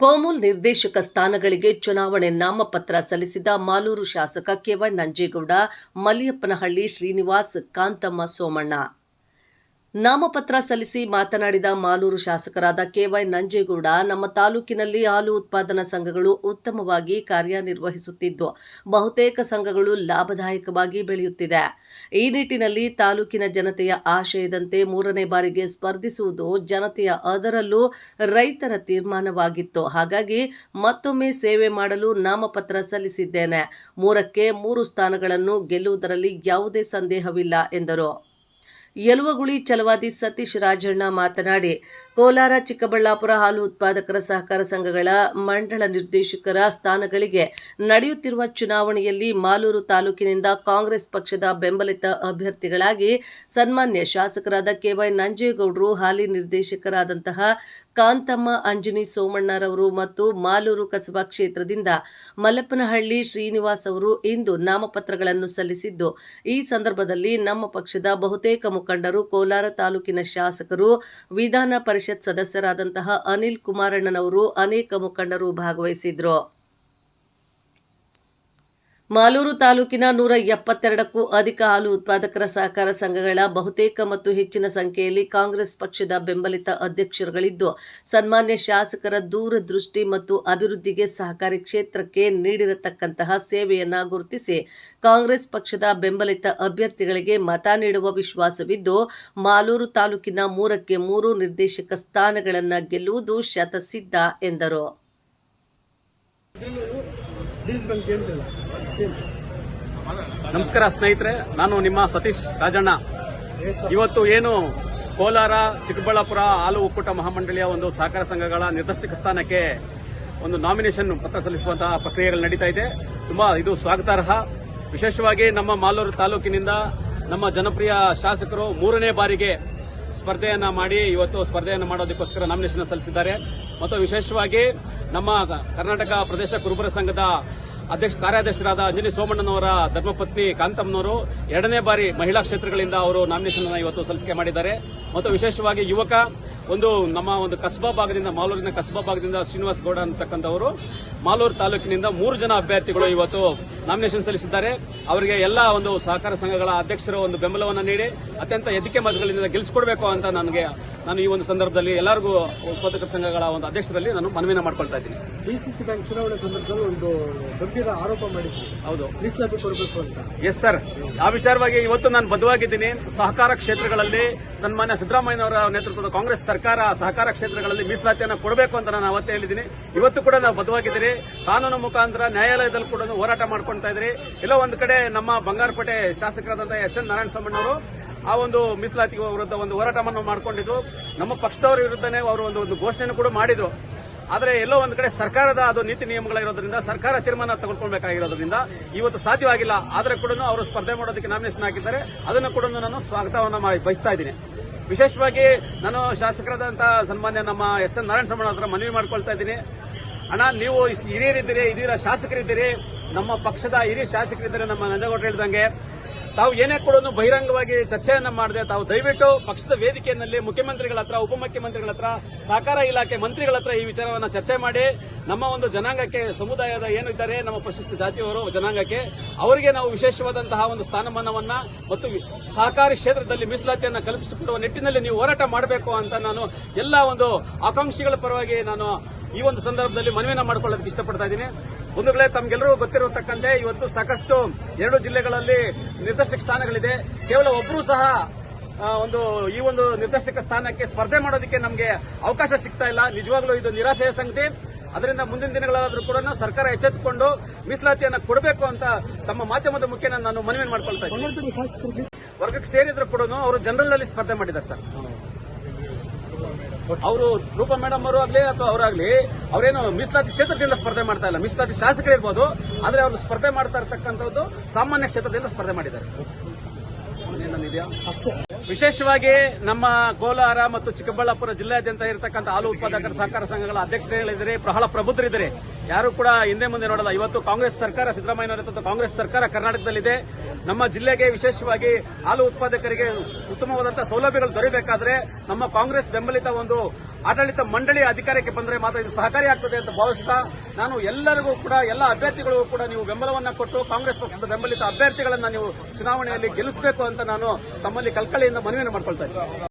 ಕೋಮುಲ್ ನಿರ್ದೇಶಕ ಸ್ಥಾನಗಳಿಗೆ ಚುನಾವಣೆ ನಾಮಪತ್ರ ಸಲ್ಲಿಸಿದ ಮಾಲೂರು ಶಾಸಕ ಕೆವೈ ನಂಜೇಗೌಡ ಮಲ್ಲಿಯಪ್ಪನಹಳ್ಳಿ ಶ್ರೀನಿವಾಸ್ ಕಾಂತಮ್ಮ ಸೋಮಣ್ಣ. ನಾಮಪತ್ರ ಸಲ್ಲಿಸಿ ಮಾತನಾಡಿದ ಮಾಲೂರು ಶಾಸಕರಾದ ಕೆವೈ ನಂಜೇಗೌಡ, ನಮ್ಮ ತಾಲೂಕಿನಲ್ಲಿ ಹಾಲು ಉತ್ಪಾದನಾ ಸಂಘಗಳು ಉತ್ತಮವಾಗಿ ಕಾರ್ಯನಿರ್ವಹಿಸುತ್ತಿದ್ದು, ಬಹುತೇಕ ಸಂಘಗಳು ಲಾಭದಾಯಕವಾಗಿ ಬೆಳೆಯುತ್ತಿದೆ. ಈ ನಿಟ್ಟಿನಲ್ಲಿ ತಾಲೂಕಿನ ಜನತೆಯ ಆಶಯದಂತೆ ಮೂರನೇ ಬಾರಿಗೆ ಸ್ಪರ್ಧಿಸುವುದು ಜನತೆಯ ಅದರಲ್ಲೂ ರೈತರ ತೀರ್ಮಾನವಾಗಿತ್ತು. ಹಾಗಾಗಿ ಮತ್ತೊಮ್ಮೆ ಸೇವೆ ಮಾಡಲು ನಾಮಪತ್ರ ಸಲ್ಲಿಸಿದ್ದೇನೆ. ಮೂರಕ್ಕೆ ಮೂರು ಸ್ಥಾನಗಳನ್ನು ಗೆಲ್ಲುವುದರಲ್ಲಿ ಯಾವುದೇ ಸಂದೇಹವಿಲ್ಲ, ಎಂದರು. ಯಲುವಗುಳಿ ಚಲವಾದಿ ಸತೀಶ್ ರಾಜಣ್ಣ ಮಾತನಾಡಿ, ಕೋಲಾರ ಚಿಕ್ಕಬಳ್ಳಾಪುರ ಹಾಲು ಉತ್ಪಾದಕರ ಸಹಕಾರ ಸಂಘಗಳ ಮಂಡಳ ನಿರ್ದೇಶಕರ ಸ್ಥಾನಗಳಿಗೆ ನಡೆಯುತ್ತಿರುವ ಚುನಾವಣೆಯಲ್ಲಿ ಮಾಲೂರು ತಾಲೂಕಿನಿಂದ ಕಾಂಗ್ರೆಸ್ ಪಕ್ಷದ ಬೆಂಬಲಿತ ಅಭ್ಯರ್ಥಿಗಳಾಗಿ ಸನ್ಮಾನ್ಯ ಶಾಸಕರಾದ ಕೆವೈ ನಂಜೇಗೌಡರು ಹಾಲಿ ನಿರ್ದೇಶಕರಾದಂತಹ ಕಾಂತಮ್ಮ, ಅಂಜನಿ ಸೋಮಣ್ಣರವರು ಮತ್ತು ಮಾಲೂರು ಕಸಬಾ ಕ್ಷೇತ್ರದಿಂದ ಮಲ್ಲಪ್ಪನಹಳ್ಳಿ ಶ್ರೀನಿವಾಸ್ ಅವರು ಇಂದು ನಾಮಪತ್ರಗಳನ್ನು ಸಲ್ಲಿಸಿದ್ದು, ಈ ಸಂದರ್ಭದಲ್ಲಿ ನಮ್ಮ ಪಕ್ಷದ ಬಹುತೇಕ ಮುಖಂಡರು ಕೋಲಾರ ತಾಲೂಕಿನ ಶಾಸಕರು, ವಿಧಾನ ಪರಿಷತ್ ಸದಸ್ಯರಾದಂತಹ ಅನಿಲ್ ಕುಮಾರಣ್ಣನವರು ಅನೇಕ ಮುಖಂಡರು ಭಾಗವಹಿಸಿದ್ರು. ಮಾಲೂರು ತಾಲೂಕಿನ ನೂರ ಎಪ್ಪತ್ತೆರಡಕ್ಕೂ ಅಧಿಕ ಹಾಲು ಉತ್ಪಾದಕರ ಸಹಕಾರ ಸಂಘಗಳ ಬಹುತೇಕ ಮತ್ತು ಹೆಚ್ಚಿನ ಸಂಖ್ಯೆಯಲ್ಲಿ ಕಾಂಗ್ರೆಸ್ ಪಕ್ಷದ ಬೆಂಬಲಿತ ಅಧ್ಯಕ್ಷರುಗಳಿದ್ದು, ಸನ್ಮಾನ್ಯ ಶಾಸಕರ ದೂರದೃಷ್ಟಿ ಮತ್ತು ಅಭಿವೃದ್ಧಿಗೆ ಸಹಕಾರಿ ಕ್ಷೇತ್ರಕ್ಕೆ ನೀಡಿರತಕ್ಕಂತಹ ಸೇವೆಯನ್ನು ಗುರುತಿಸಿ, ಕಾಂಗ್ರೆಸ್ ಪಕ್ಷದ ಬೆಂಬಲಿತ ಅಭ್ಯರ್ಥಿಗಳಿಗೆ ಮತ ನೀಡುವ ವಿಶ್ವಾಸವಿದ್ದು, ಮಾಲೂರು ತಾಲೂಕಿನ ಮೂರಕ್ಕೆ ಮೂರು ನಿರ್ದೇಶಕ ಸ್ಥಾನಗಳನ್ನು ಗೆಲ್ಲುವುದು ಶತಸಿದ್ಧ ಎಂದರು. ಕೇಳ್ತಿಲ್ಲ ನಮಸ್ಕಾರ ಸ್ನೇಹಿತರೆ ನಾನು ನಿಮ್ಮ ಸತೀಶ್ ರಾಜಣ್ಣ. ಇವತ್ತು ಏನು ಕೋಲಾರ ಚಿಕ್ಕಬಳ್ಳಾಪುರ ಹಾಲು ಒಕ್ಕೂಟ ಮಹಾಮಂಡಳಿಯ ಒಂದು ಸಹಕಾರ ಸಂಘಗಳ ನಿರ್ದೇಶಕ ಸ್ಥಾನಕ್ಕೆ ಒಂದು ನಾಮಿನೇಷನ್ ಪತ್ರ ಸಲ್ಲಿಸುವಂತಹ ಪ್ರಕ್ರಿಯೆಗಳು ನಡೀತಾ ಇದೆ. ತುಂಬಾ ಇದು ಸ್ವಾಗತಾರ್ಹ. ವಿಶೇಷವಾಗಿ ನಮ್ಮ ಮಾಲೂರು ತಾಲೂಕಿನಿಂದ ನಮ್ಮ ಜನಪ್ರಿಯ ಶಾಸಕರು ಮೂರನೇ ಬಾರಿಗೆ ಸ್ಪರ್ಧೆಯನ್ನ ಮಾಡಿ ಇವತ್ತು ಸ್ಪರ್ಧೆಯನ್ನು ಮಾಡೋದಕ್ಕೋಸ್ಕರ ನಾಮಿನೇಷನ್ ಸಲ್ಲಿಸಿದ್ದಾರೆ. ಮತ್ತು ವಿಶೇಷವಾಗಿ ನಮ್ಮ ಕರ್ನಾಟಕ ಪ್ರದೇಶ ಕುರುಬರ ಸಂಘದ ಅಧ್ಯಕ್ಷ, ಕಾರ್ಯಾಧ್ಯಕ್ಷರಾದ ಅಂಜನಿ ಸೋಮಣ್ಣನವರ ಧರ್ಮಪತ್ನಿ ಕಾಂತಮ್ಮನವರು ಎರಡನೇ ಬಾರಿ ಮಹಿಳಾ ಕ್ಷೇತ್ರಗಳಿಂದ ಅವರು ನಾಮಿನೇಷನ್ ಅನ್ನು ಇವತ್ತು ಸಲ್ಲಿಕೆ ಮಾಡಿದ್ದಾರೆ. ಮತ್ತು ವಿಶೇಷವಾಗಿ ಯುವಕ, ಒಂದು ನಮ್ಮ ಒಂದು ಕಸಬಾ ಭಾಗದಿಂದ, ಮಾಲೂರಿನ ಕಸಬಾ ಭಾಗದಿಂದ ಶ್ರೀನಿವಾಸ್ ಗೌಡ ಅಂತಕ್ಕಂಥವರು ಮಾಲೂರು ತಾಲೂಕಿನಿಂದ ಮೂರು ಜನ ಅಭ್ಯರ್ಥಿಗಳು ಇವತ್ತು ನಾಮಿನೇಷನ್ ಸಲ್ಲಿಸಿದ್ದಾರೆ. ಅವರಿಗೆ ಎಲ್ಲ ಒಂದು ಸಹಕಾರ ಸಂಘಗಳ ಅಧ್ಯಕ್ಷರ ಒಂದು ಬೆಂಬಲವನ್ನು ನೀಡಿ ಅತ್ಯಂತ ಎದಿಕೆ ಮತಗಳಿಂದ ಗೆಲ್ಲಿಸಿಕೊಡಬೇಕು ಅಂತ ನನಗೆ ನಾನು ಈ ಒಂದು ಸಂದರ್ಭದಲ್ಲಿ ಎಲ್ಲರಿಗೂ ಉತ್ಪಾದಕ ಸಂಘಗಳ ಒಂದು ಅಧ್ಯಕ್ಷರಲ್ಲಿ ನಾನು ಮನವಿನ ಮಾಡ್ಕೊಳ್ತಾ ಇದ್ದೀನಿ. ಡಿಸಿಸಿ ಬ್ಯಾಂಕ್ ಚುನಾವಣೆ ಸಂದರ್ಭದಲ್ಲಿ ಒಂದು ಗಂಭೀರ ಆರೋಪ ಮಾಡಿದ್ರು. ಹೌದು. ಮೀಸಲಾತಿ ಕೊಡಬೇಕು ಅಂತ. ಎಸ್ ಸರ್ ಆ ವಿಚಾರವಾಗಿ ಇವತ್ತು ನಾನು ಬದುವಾಗಿದ್ದೀನಿ ಸಹಕಾರ ಕ್ಷೇತ್ರಗಳಲ್ಲಿ ಸನ್ಮಾನ್ಯ ಸಿದ್ದರಾಮಯ್ಯನವರ ನೇತೃತ್ವದ ಕಾಂಗ್ರೆಸ್ ಸರ್ಕಾರ ಸಹಕಾರ ಕ್ಷೇತ್ರಗಳಲ್ಲಿ ಮೀಸಲಾತಿಯನ್ನು ಕೊಡಬೇಕು ಅಂತ ನಾನು ಅವತ್ತೇ ಹೇಳಿದ್ದೀನಿ. ಇವತ್ತು ಕೂಡ ನಾವು ಬದುವಾಗಿದ್ದೀನಿ ಕಾನೂನು ಮುಖಾಂತರ ನ್ಯಾಯಾಲಯದಲ್ಲಿ ಕೂಡ ಹೋರಾಟ ಮಾಡ್ಕೊಳ್ತಾ ಇದ್ರಿ. ಎಲ್ಲೋ ಒಂದು ಕಡೆ ನಮ್ಮ ಬಂಗಾರಪೇಟೆ ಶಾಸಕರಾದಂತಹ ಎಸ್ ಎನ್ ನಾರಾಯಣ ಅವರು ಆ ಒಂದು ಮೀಸಲಾತಿ ವಿರುದ್ಧ ಒಂದು ಹೋರಾಟವನ್ನು ಮಾಡಿಕೊಂಡಿದ್ರು. ನಮ್ಮ ಪಕ್ಷದವರ ವಿರುದ್ಧನೇ ಅವರು ಒಂದು ಒಂದು ಘೋಷಣೆಯನ್ನು ಕೂಡ ಮಾಡಿದ್ರು. ಆದರೆ ಎಲ್ಲೋ ಒಂದು ಕಡೆ ಸರ್ಕಾರದ ಅದು ನೀತಿ ನಿಯಮಗಳಿರೋದ್ರಿಂದ ಸರ್ಕಾರ ತೀರ್ಮಾನ ತಗೊಳ್ಕೊಳ್ಬೇಕಾಗಿರೋದ್ರಿಂದ ಇವತ್ತು ಸಾಧ್ಯವಾಗಿಲ್ಲ. ಆದರೆ ಕೂಡ ಅವರು ಸ್ಪರ್ಧೆ ಮಾಡೋದಕ್ಕೆ ನಾಮಿನೇಷನ್ ಹಾಕಿದ್ದಾರೆ. ಅದನ್ನು ಕೂಡ ನಾನು ಸ್ವಾಗತವನ್ನು ಬಯಸ್ತಾ ಇದ್ದೀನಿ. ವಿಶೇಷವಾಗಿ ನಾನು ಶಾಸಕರಾದಂತಹ ಸನ್ಮಾನ್ಯ ನಮ್ಮ ಎಸ್ ಎನ್ ನಾರಾಯಣ ಸ್ವಾಮಿ ಹತ್ರ ಮನವಿ ಮಾಡ್ಕೊಳ್ತಾ ಇದ್ದೀನಿ. ಅಣ್ಣ, ನೀವು ಹಿರಿಯರಿದ್ದೀರಿ ಇದೀರ ಶಾಸಕರಿದ್ದೀರಿ. ನಮ್ಮ ಪಕ್ಷದ ಹಿರಿಯ ಶಾಸಕರಿದ್ದಾರೆ, ನಮ್ಮ ನಂಜಗೌಡ ಹೇಳಿದಂಗೆ. ತಾವು ಏನೇ ಕೂಡ ಬಹಿರಂಗವಾಗಿ ಚರ್ಚೆಯನ್ನ ಮಾಡದೆ, ತಾವು ದಯವಿಟ್ಟು ಪಕ್ಷದ ವೇದಿಕೆಯಲ್ಲಿ ಮುಖ್ಯಮಂತ್ರಿಗಳ ಹತ್ರ, ಉಪಮುಖ್ಯಮಂತ್ರಿಗಳ ಹತ್ರ, ಸಹಕಾರ ಇಲಾಖೆ ಮಂತ್ರಿಗಳ ಹತ್ರ ಈ ವಿಚಾರವನ್ನ ಚರ್ಚೆ ಮಾಡಿ, ನಮ್ಮ ಒಂದು ಜನಾಂಗಕ್ಕೆ, ಸಮುದಾಯದ ಏನು ಇದ್ದಾರೆ, ನಮ್ಮ ಪರಿಶಿಷ್ಟ ಜಾತಿಯವರು ಜನಾಂಗಕ್ಕೆ, ಅವರಿಗೆ ನಾವು ವಿಶೇಷವಾದಂತಹ ಒಂದು ಸ್ಥಾನಮಾನವನ್ನ ಮತ್ತು ಸಹಕಾರಿ ಕ್ಷೇತ್ರದಲ್ಲಿ ಮೀಸಲಾತಿಯನ್ನು ಕಲ್ಪಿಸಿಕೊಡುವ ನಿಟ್ಟಿನಲ್ಲಿ ನೀವು ಹೋರಾಟ ಮಾಡಬೇಕು ಅಂತ ನಾನು ಎಲ್ಲ ಒಂದು ಆಕಾಂಕ್ಷಿಗಳ ಪರವಾಗಿ ನಾನು ಈ ಒಂದು ಸಂದರ್ಭದಲ್ಲಿ ಮನವಿನ ಮಾಡಿಕೊಳ್ಳೋದಕ್ಕೆ ಇಷ್ಟಪಡ್ತಾ ಇದ್ದೀನಿ. ಬಂಧುಗಳೇ ತಮ್ಗೆಲ್ಲರೂ ಗೊತ್ತಿರತಕ್ಕಂತೆ ಇವತ್ತು ಸಾಕಷ್ಟು ಎರಡು ಜಿಲ್ಲೆಗಳಲ್ಲಿ ನಿರ್ದೇಶಕ ಸ್ಥಾನಗಳಿದೆ. ಕೇವಲ ಒಬ್ಬರೂ ಸಹ ಒಂದು ಈ ಒಂದು ನಿರ್ದೇಶಕ ಸ್ಥಾನಕ್ಕೆ ಸ್ಪರ್ಧೆ ಮಾಡೋದಕ್ಕೆ ನಮಗೆ ಅವಕಾಶ ಸಿಗ್ತಾ ಇಲ್ಲ. ನಿಜವಾಗ್ಲೂ ಇದು ನಿರಾಶೆಯ ಸಂಗತಿ. ಅದರಿಂದ ಮುಂದಿನ ದಿನಗಳಾದರೂ ಕೂಡ ಸರ್ಕಾರ ಎಚ್ಚೆತ್ತುಕೊಂಡು ಮೀಸಲಾತಿಯನ್ನು ಕೊಡಬೇಕು ಅಂತ ತಮ್ಮ ಮಾಧ್ಯಮದ ಮುಖ್ಯನ ನಾನು ಮನವಿ ಮಾಡ್ಕೊಳ್ತಾ ಇದ್ದೀನಿ. ವರ್ಗಕ್ಕೆ ಸೇರಿದ್ರು ಕೂಡ ಅವರು ಜನರಲ್ನಲ್ಲಿ ಸ್ಪರ್ಧೆ ಮಾಡಿದ್ದಾರೆ ಸರ್. ಅವರು ರೂಪಾ ಮೇಡಮ್ ಅವರು ಆಗ್ಲಿ ಅಥವಾ ಅವರಾಗ್ಲಿ ಅವರೇನು ಮೀಸಲಾತಿ ಕ್ಷೇತ್ರದಿಂದ ಸ್ಪರ್ಧೆ ಮಾಡ್ತಾ ಇಲ್ಲ. ಮೀಸಲಾತಿ ಶಾಸಕರಿರ್ಬೋದು ಆದ್ರೆ ಅವರು ಸ್ಪರ್ಧೆ ಮಾಡ್ತಾ ಇರ್ತಕ್ಕಂಥದ್ದು ಸಾಮಾನ್ಯ ಕ್ಷೇತ್ರದಿಂದ ಸ್ಪರ್ಧೆ ಮಾಡಿದ್ದಾರೆ. ವಿಶೇಷವಾಗಿ ನಮ್ಮ ಕೋಲಾರ ಮತ್ತು ಚಿಕ್ಕಬಳ್ಳಾಪುರ ಜಿಲ್ಲೆಯಾದ್ಯಂತ ಇರತಕ್ಕಂಥ ಹಾಲು ಉತ್ಪಾದಕರ ಸಹಕಾರ ಸಂಘಗಳ ಅಧ್ಯಕ್ಷರುಗಳಿದ್ದಾರೆ ಬಹಳ ಪ್ರಬುದ್ಧರಿದ್ದಾರೆ ಯಾರು ಕೂಡ ಹಿಂದೆ ಮುಂದೆ ನೋಡಲ್ಲ. ಇವತ್ತು ಕಾಂಗ್ರೆಸ್ ಸರ್ಕಾರ ಸಿದ್ದರಾಮಯ್ಯ ಕಾಂಗ್ರೆಸ್ ಸರ್ಕಾರ ಕರ್ನಾಟಕದಲ್ಲಿದೆ. ನಮ್ಮ ಜಿಲ್ಲೆಗೆ ವಿಶೇಷವಾಗಿ ಹಾಲು ಉತ್ಪಾದಕರಿಗೆ ಉತ್ತಮವಾದಂತಹ ಸೌಲಭ್ಯಗಳು ದೊರೆಯಬೇಕಾದ್ರೆ ನಮ್ಮ ಕಾಂಗ್ರೆಸ್ ಬೆಂಬಲಿತ ಒಂದು ಆಡಳಿತ ಮಂಡಳಿ ಅಧಿಕಾರಕ್ಕೆ ಬಂದರೆ ಮಾತ್ರ ಇದು ಸಹಕಾರಿಯಾಗ್ತದೆ ಅಂತ ಭಾವಿಸ್ತಾ ನಾನು ಎಲ್ಲರಿಗೂ ಕೂಡ ಎಲ್ಲ ಅಭ್ಯರ್ಥಿಗಳಿಗೂ ಕೂಡ ನೀವು ಬೆಂಬಲವನ್ನ ಕೊಟ್ಟು ಕಾಂಗ್ರೆಸ್ ಪಕ್ಷದ ಬೆಂಬಲಿತ ಅಭ್ಯರ್ಥಿಗಳನ್ನು ನೀವು ಚುನಾವಣೆಯಲ್ಲಿ ಗೆಲ್ಲಿಸಬೇಕು ಅಂತ ನಾನು ತಮ್ಮಲ್ಲಿ ಕಲ್ಕಳಿಯಿಂದ ಮನವಿಯನ್ನು ಮಾಡ್ಕೊಳ್ತಾ